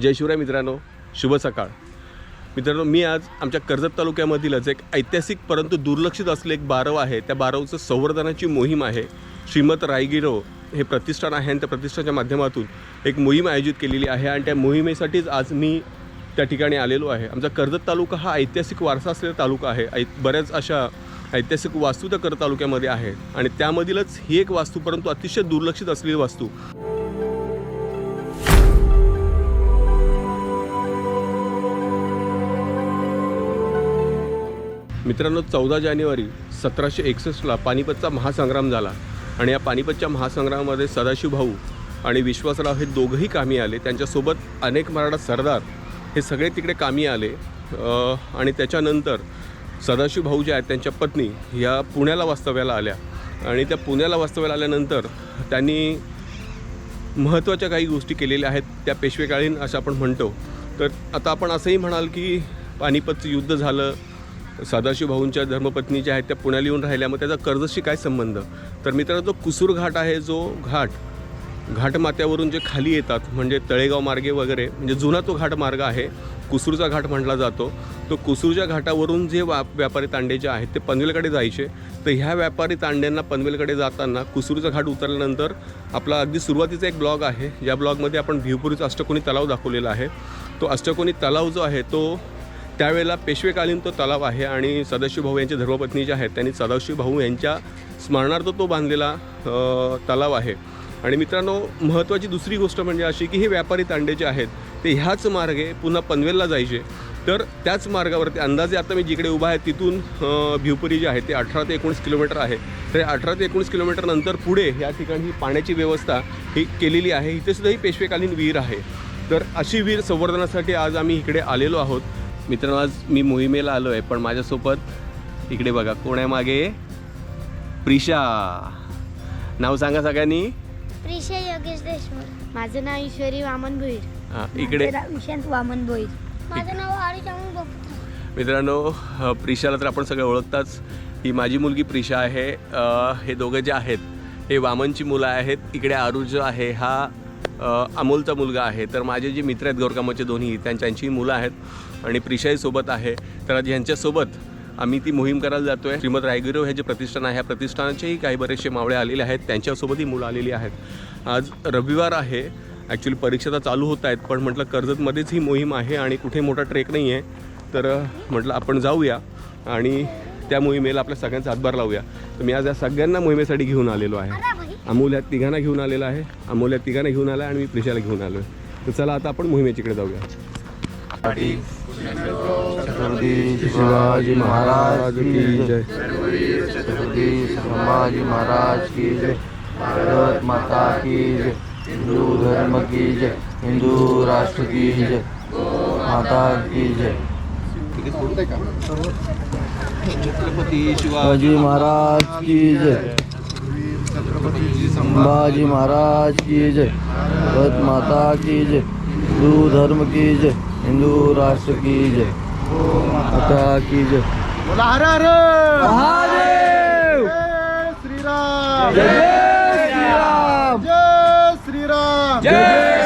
जय शिवराय मित्रांनो शुभ सकाळ. मित्रांनो मी आज आमच्या कर्जत तालुक्यामधीलच एक ऐतिहासिक परंतु दुर्लक्षित असले एक बारव आहे. त्या बारवचं संवर्धनाची मोहीम आहे. श्रीमत रायगिरो हे प्रतिष्ठान आहे आणि त्या प्रतिष्ठानच्या माध्यमातून एक मोहीम आयोजित केलेली आहे आणि त्या मोहिमेसाठीच आज मी त्या ठिकाणी आलेलो आहे. आमचा कर्जत तालुका हा ऐतिहासिक वारसा असलेला तालुका आहे. ऐ बऱ्याच अशा ऐतिहासिक वास्तू त्या कर्जत तालुक्यामध्ये आहेत. आणि त्यामधीलच ही एक वास्तू परंतु अतिशय दुर्लक्षित असलेली वास्तू. मित्रांनो चौदा जानेवारी सतराशे एकसष्टला पानिपतचा महासंग्राम झाला आणि या पानिपतच्या महासंग्रामामध्ये सदाशिव भाऊ आणि विश्वासराव हे दोघंही कामी आले. त्यांच्यासोबत अनेक मराठा सरदार हे सगळे तिकडे कामी आले. आणि त्याच्यानंतर सदाशिव भाऊ जे आहेत त्यांच्या पत्नी ह्या पुण्याला वास्तव्याला आल्या. आणि त्या पुण्याला वास्तव्याला आल्यानंतर त्यांनी महत्त्वाच्या काही गोष्टी केलेल्या आहेत त्या पेशवेकालीन असं आपण म्हणतो. तर आता आपण असंही म्हणाल की पानिपतचं युद्ध झालं सदाशिव भाऊंच्या धर्मपत्नी ज्या आहेत त्या पुण्याला येऊन राहिल्या. मग त्याचा कर्जशी काय संबंध? तर मित्रांनो जो कुसूर घाट आहे जो घाट घाटमाथ्यावरून जे खाली येतात म्हणजे तळेगाव मार्गे वगैरे म्हणजे जुना तो घाट मार्ग आहे कुसूरचा घाट म्हटला जातो. तो कुसूरच्या घाटावरून जे वा व्यापारी तांडे जे आहेत ते पनवेलकडे जायचे. तर ह्या व्यापारी तांड्यांना पनवेलकडे जाताना कुसूरचा घाट उतरल्यानंतर आपला अगदी सुरुवातीचा एक ब्लॉग आहे. या ब्लॉगमध्ये आपण भिवपुरीचा अष्टकोनी तलाव दाखवलेला आहे. तो अष्टकोनी तलाव जो आहे तो त्यावेळेला पेशवेकालीन तो तलाव आहे आणि सदाशिव भाऊ यांच्या धर्मपत्नी ज्या आहेत त्यांनी सदाशिव भाऊ यांच्या स्मरणार्थ तो बांधलेला तलाव आहे. आणि मित्रांनो महत्त्वाची दुसरी गोष्ट म्हणजे अशी की हे व्यापारी तांडे जे आहेत ते ह्याच मार्गे पुन्हा पनवेलला जायचे. तर त्याच मार्गावरती अंदाजे आता मी जिकडे उभा आहे तिथून भिवपुरी जे आहे ते अठरा ते एकोणीस किलोमीटर आहे. तर अठरा ते एकोणीस किलोमीटर नंतर पुढे या ठिकाणी पाण्याची व्यवस्था ही केलेली आहे. इथेसुद्धा ही पेशवेकालीन विहीर आहे. तर अशी विहीर संवर्धनासाठी आज आम्ही इकडे आलेलो आहोत. मित्रांनो आज मी मोहिमेला आलो आहे पण माझ्यासोबत इकडे बघा कोण आहे मागे प्रिशा. नाव सांगा सगळ्यांनी. प्रिशा योगेश देशमुख. माझं नाव ईश्वरी वामन भुईर. हां इकडे. विशांत वामन भोईर. माझं नाव हरीश गुप्ता मित्रांनो अ, प्रिशाला तर आपण सगळे ओळखताच. ही माझी मुलगी प्रिशा आहे. अ, हे दोघं जे आहेत हे वामनची मुलं आहेत. इकडे आरुष जो आहे हा अ, अमोलचा मुलगा आहे. तर माझे जे मित्र आहेत गौरकामाचे दोन्ही त्यांच्यांची मुलं आहेत. आणि प्रिशाही सोबत आहे. तर आज यांच्यासोबत आम्ही ती मोहीम करायला जातो आहे श्रीमद रायगिरो हे जे प्रतिष्ठान आहे ह्या प्रतिष्ठानाचेही काही बरेचसे मावळे आलेले आहेत. त्यांच्यासोबतही मुलं आलेली आहेत. आज रविवार आहे. ॲक्च्युली परीक्षा तर चालू होत आहेत पण म्हटलं कर्जतमध्येच ही मोहीम आहे आणि कुठे मोठा ट्रेक नाही आहे तर म्हटलं आपण जाऊया आणि त्या मोहिमेला आपल्या सगळ्यांचा हातभार लावूया. तर मी आज या सगळ्यांना मोहिमेसाठी घेऊन आलेलो आहे. अमोल या तिघांना घेऊन आलेला आहे. अमोल या तिघांना घेऊन आला आणि मी प्रिशाला घेऊन आलो आहे तर चला आता आपण मोहिमेच्याकडे जाऊया. छत्रपती शिवाजी महाराज की जय छत्रपती संभाजी महाराज की जय भारत माता की जय हिंदू धर्म की जय हिंदू राष्ट्र की जय माता की जय छत्रपती शिवाजी महाराज की जय संभाजी महाराज की जय भारत माता की जय हिंदू धर्म की जय हिंदू राष्ट्र की जय। माता की जय। महादेव! श्रीराम। जय श्रीराम! जय श्रीराम। जय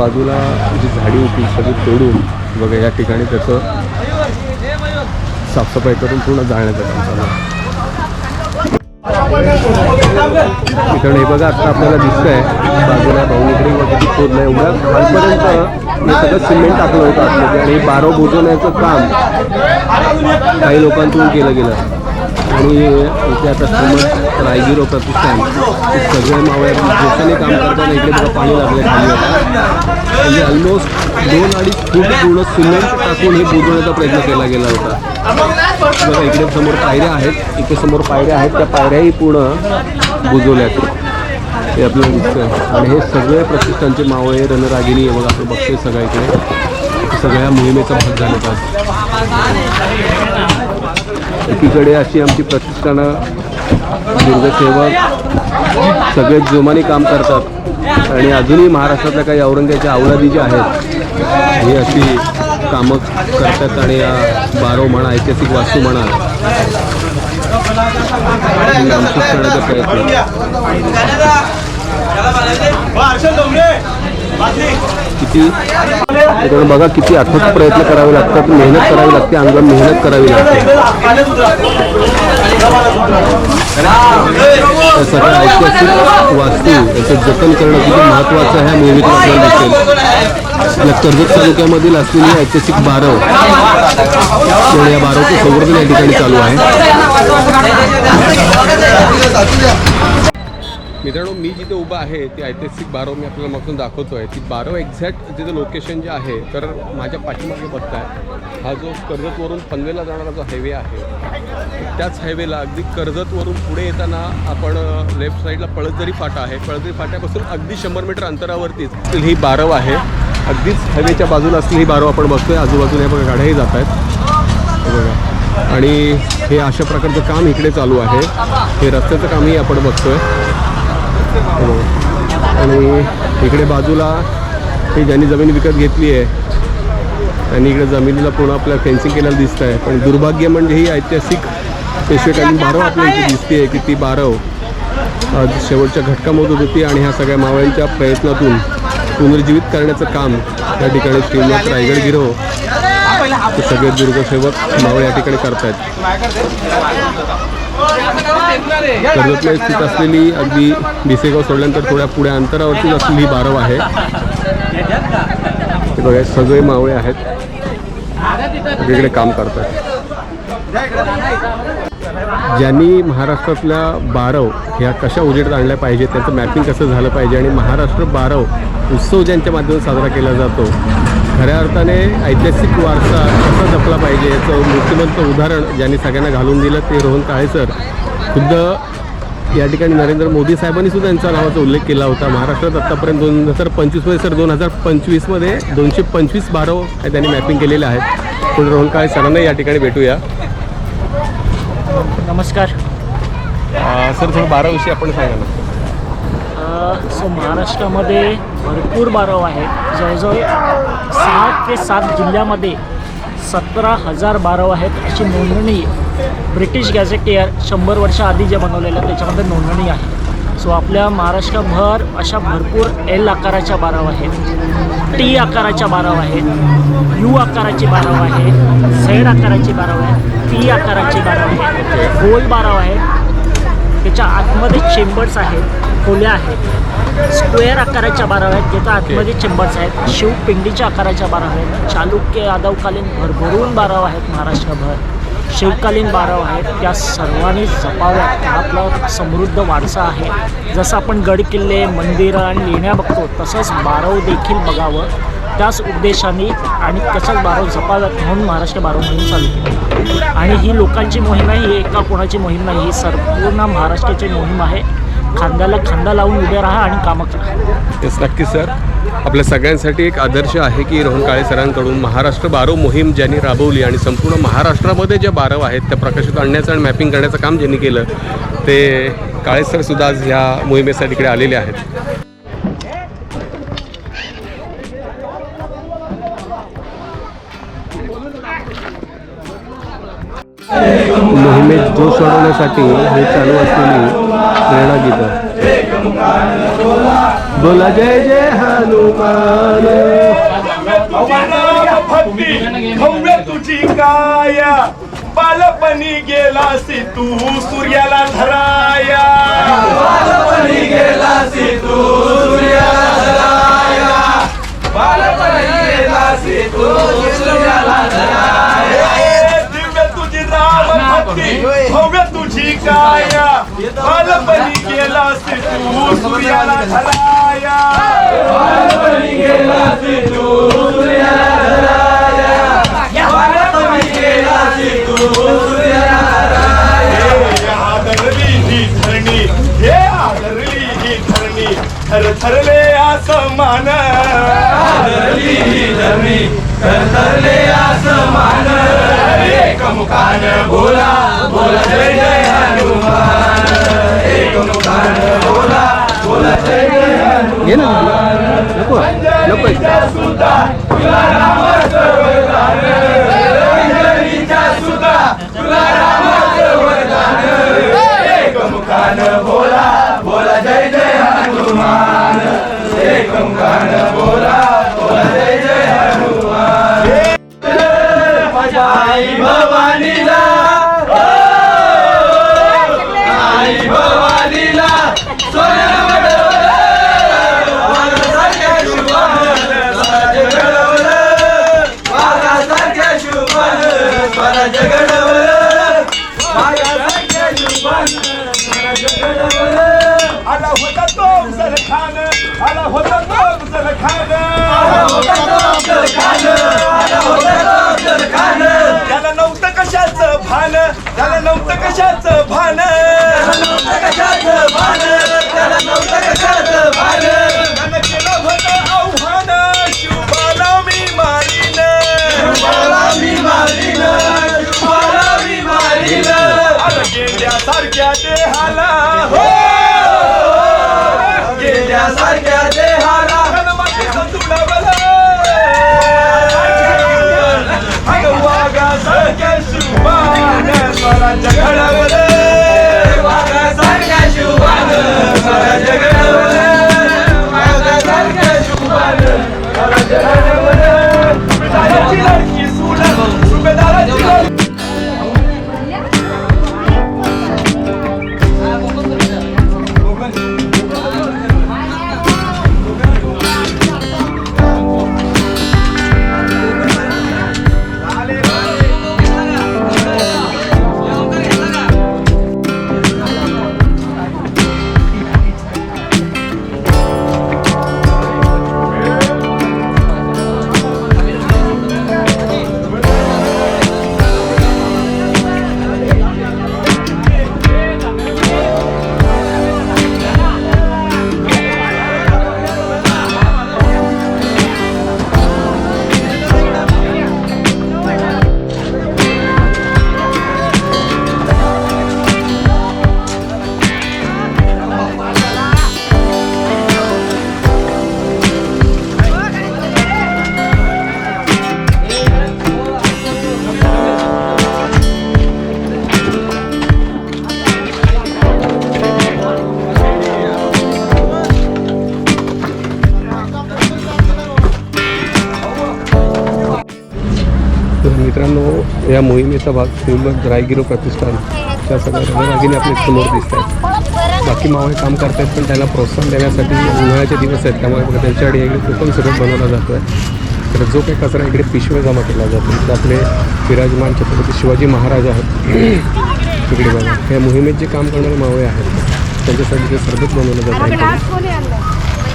बाजूला जी झाडी होती सगळी तोडून बघा या ठिकाणी त्याचं साफसफाई करून पूर्ण जाळण्याचं काम चालू मित्रांनो हे बघा आता आपल्याला दिसतंय बाजूला भाऊकडे वगैरे शोधलं एवढ्या खालपर्यंत हे सगळं सिमेंट टाकलं होतं आतमध्ये. आणि बारो बुजवण्याचं काम काही लोकांतून केलं गेलं. आणि इथे आता समज रायगिरो प्रतिष्ठान सगळे मावळ्या जोशाने काम करताना इकडे बघा पाणी लागले खाली म्हणजे ऑलमोस्ट दोन अडीच फूट पूर्ण सिमेंट टाकून हे बुजवण्याचा प्रयत्न केला गेला होता. बघा इकडे समोर पायऱ्या आहेत. इथे समोर पायऱ्या आहेत. त्या पायऱ्याही पूर्ण बुजवल्यात. हे आपल्याला दिसतं आणि हे सगळे प्रतिष्ठानचे मावळे रणरागिणी आहे बघा आपण बघतोय सगळ्या इकडे. सगळ्या मोहिमेचा भाग झाला आज. एकीकडे अशी आमची प्रतिष्ठानं दुर्गसेवक सगळे जोमाने काम करतात. आणि अजूनही महाराष्ट्रातल्या काही औरंगाच्या अवलादी ज्या आहेत ही अशी कामं करतात आणि या बारो म्हणा ऐतिहासिक वास्तू म्हणा ही करण्याचा प्रयत्न. किती? त्याच्यामुळे बघा किती अथक प्रयत्न करावे लागतात. मेहनत करावी लागते अंगात मेहनत करावी लागते. सगळ्या ऐतिहासिक वास्तू याचं जतन करणं किती महत्त्वाचं आहे ह्या मोहिमेतून आपल्याला दिसेल. या कर्जत तालुक्यामधील असलेली ऐतिहासिक बारव या बारवचं संवर्धन या ठिकाणी चालू आहे. मित्रांनो मी जिथे उभा आहे ती ऐतिहासिक बारव मी आपल्याला मागून दाखवतो आहे ती बारव एक्झॅक्ट तिथं लोकेशन जे आहे तर माझ्या पाठीमागे बघताय हा जो कर्जतवरून पनवेला जाणारा जो हायवे आहे त्याच हायवेला अगदी कर्जतवरून पुढे येताना आपण लेफ्ट साईडला पळसदरी फाटा आहे. पळसदरी फाट्यापासून अगदी शंभर मीटर अंतरावरतीच ही बारव आहे. अगदीच हायवेच्या बाजूला असलेली ही बारव आपण बघतोय. आजूबाजूने बघा गाड्याही जात आहेत. बघा. आणि हे अशा प्रकारचं काम इकडे चालू आहे. हे रस्त्याचं कामही आपण बघतोय. आणि इकडे बाजूला ही ज्यांनी जमीन विकत घेतली आहे आणि इकडे जमिनीला पूर्ण आपल्या फेन्सिंग केलेलं दिसत आहे पण दुर्भाग्य म्हणजे ही ऐतिहासिक पेशवेकालीन बारव आपल्या इथे दिसते आहे की ती बारव शेवटच्या घटकामधून होती आणि ह्या सगळ्या मावळ्यांच्या प्रयत्नातून पुनर्जीवित करण्याचं काम या ठिकाणी श्रीनाथ रायगड गिरो ते सगळे दुर्गसेवक मावळे या ठिकाणी करतायत. कर्जतला स्थित असलेली अगदी भिसेगाव सोडल्यानंतर थोड्या पुढे अंतरावरतीच असलेली ही बारव आहे. ते बघा सगळे मावळे आहेत. वेगळे काम करतात. ज्यांनी महाराष्ट्रातल्या बारव ह्या कशा उजेडात आणल्या पाहिजे त्यांचं मॅपिंग कसं झालं पाहिजे आणि महाराष्ट्र बारव उत्सव ज्यांच्या माध्यमातून साजरा केला जातो खऱ्या अर्थाने ऐतिहासिक वारसा कसा जपला पाहिजे याचं मूर्तिमंत उदाहरण ज्यांनी सगळ्यांना घालून दिलं ते रोहन काळे सर खुद्द या ठिकाणी नरेंद्र मोदी साहेबांनी सुद्धा यांचा नावाचा उल्लेख केला होता. महाराष्ट्रात आत्तापर्यंत दोन हजार पंचवीसमध्ये सर दोन हजार पंचवीसमध्ये दोनशे पंचवीस बारव हे त्यांनी मॅपिंग केलेले आहेत. पण रोहन काळे सरांना या ठिकाणी भेटूया. नमस्कार. सर थोडं बाराविषयी आपण सांगा सो महाराष्ट्रामध्ये भरपूर बारव आहेत. जवळजवळ सहा ते सात जिल्ह्यामध्ये सतरा हजार बारव आहेत अशी नोंदणी ब्रिटिश गॅझेटियर शंभर वर्षाआधी जे बनवलेलं त्याच्यामध्ये नोंदणी आहे. सो आपल्या महाराष्ट्रभर अशा भरपूर एल आकाराच्या बारव आहेत. टी आकाराच्या बारव आहेत. यू आकाराची बारव आहे. झेड आकाराची बारव आहे. पी आकाराची बारव आहे. गोल बारव आहे. त्याच्या आतमध्ये चेंबर्स आहेत. खोल्या आहेत स्क्वेअर आकाराच्या बारा आहेत. ज्याच्या आतमध्ये चेंबर्स आहेत. शिवपिंडीच्या आकाराच्या बारा आहेत. चालुक्य यादवकालीन भरभरून बाराव आहेत महाराष्ट्रभर. शिवकालीन बाराव आहेत. त्या सर्वांनी जपाव्यात हा आपला समृद्ध वारसा आहे. जसं आपण गड किल्ले मंदिरं आणि लेण्या बघतो तसंच बारव देखील बघावं. त्याच उद्देशाने आणि तसंच बारव जपाव्यात म्हणून महाराष्ट्र बारव मोहीम चालू केली. आणि ही लोकांची मोहीम आहे. ही एका कोणाची मोहीम नाही. ही संपूर्ण महाराष्ट्राची मोहीम आहे. खांद्याला खांदा लावून उभे राहा आणि कामं करा. येस नक्की सर आपल्या सगळ्यांसाठी एक आदर्श आहे की रोहन काळे सरांकडून महाराष्ट्र बारव मोहीम ज्यांनी राबवली आणि संपूर्ण महाराष्ट्रामध्ये ज्या बारव आहेत त्या प्रकाशित आणण्याचं आणि मॅपिंग करण्याचं काम ज्यांनी केलं ते काळे सर सुद्धा आज ह्या मोहिमेसाठी इकडे आलेले आहेत. मोहिमेत जोश वाढवण्यासाठी हे चालू असलेली प्रेरणा गीत बोला, जय जय हनुमान। तुझी तू, सूर्याला धराया। बालपणी तू सूर्याला धराया बालपणी तू, सूर्याला धराया। भक्ती भव्य तुझी काया बालपणी गेलास तू सूर्याला धराया बालपणी गेलास सुद्धा त्याला नव्हतं कशाचं? या मोहिमेचा भाग श्रीमद रायगिरो प्रतिष्ठान त्या सगळ्या रणरागिनी आपल्यासमोर दिसत आहेत. बाकी मावळे काम करतायत पण त्याला प्रोत्साहन देण्यासाठी उन्हाळ्याचे दिवस आहेत. त्यामुळे बघा त्यांच्याकडे इकडे कोकण सुरत बनवला जातो आहे तर जो काही कचरा इकडे पिशवे जमा केला जातो तर आपले विराजमान छत्रपती शिवाजी महाराज आहेत. तिकडे बघा या मोहिमेत जे काम करणारे मावळे आहेत त्यांच्यासाठी ते सरबत बनवलं जातं. आहे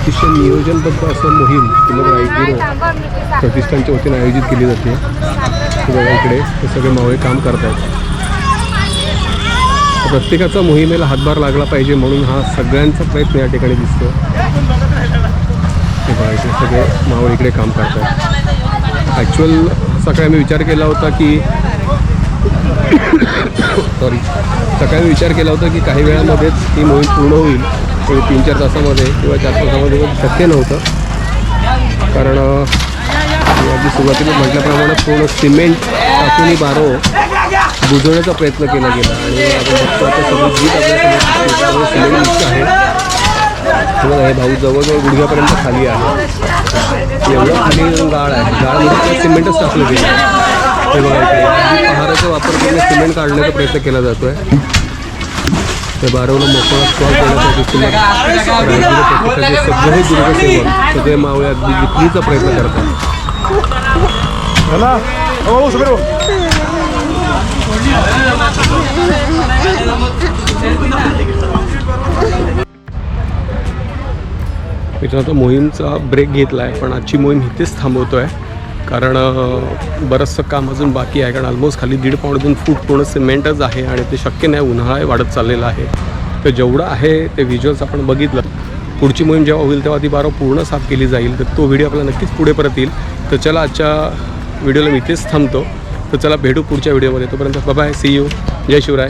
अतिशय नियोजनबद्ध असं मोहीम श्रीमद रायगिरो प्रतिष्ठानच्या वतीने आयोजित केली जाते. बघा इकडे हे सगळे मावळे काम करत आहेत प्रत्येकाचा मोहिमेला हातभार लागला पाहिजे म्हणून हा सगळ्यांचा प्रयत्न या ठिकाणी दिसतो हे बघा इकडे सगळे मावळे इकडे काम करतात ॲक्च्युअल सकाळी मी विचार केला होता की सॉरी सकाळी मी विचार केला होता की काही वेळामध्येच ही मोहीम पूर्ण होईल तीन चार तासामध्ये किंवा चार तासामध्ये शक्य नव्हतं. कारण मी सुरुवातीला म्हटल्याप्रमाणे पूर्ण सिमेंट टाकून बारो बुजवण्याचा प्रयत्न केला गेला. आणि आपण बघतो आता सगळं जीत आपल्यासमोर सिमेंट मुक्त आहे. हे भाऊ जवळजवळ गुडघ्यापर्यंत खाली आहे. एवढं खाली गाळ आहे. गाळमध्ये सिमेंटच टाकलं गेलं. हे बघा इकडे. पहाराचा वापर करून सिमेंट काढण्याचा प्रयत्न केला जातोय. ते बारवलं मोकळा स्टॉल करण्यासाठी सिमेंट सगळे दुर्गसेवक सगळे मावळे अगदी विक्रीचा प्रयत्न करतात. Vamos, भाऊ सगळे मित्रांनो मोहीमचा ब्रेक घेतला आहे पण आजची मोहीम इथेच थांबवतो आहे कारण बरंचसं काम अजून बाकी आहे कारण ऑलमोस्ट खाली दीड पाऊंड दोन फूट पूर्ण सिमेंटच आहे आणि ते शक्य नाही उन्हाळा वाढत चाललेला आहे. तर जेवढं आहे ते व्हिज्युअल्स आपण बघितलं. पुढची मोहीम जेव्हा होईल तेव्हा ती बारा पूर्ण साफ केली जाईल. तर तो व्हिडिओ आपल्याला नक्कीच पुढे परत येईल. तर चला आजच्या व्हिडिओला मी इथेच थांबतो. तर चला भेटू पुढच्या व्हिडिओमध्ये. तोपर्यंत बाय सी यू जय शिवराय.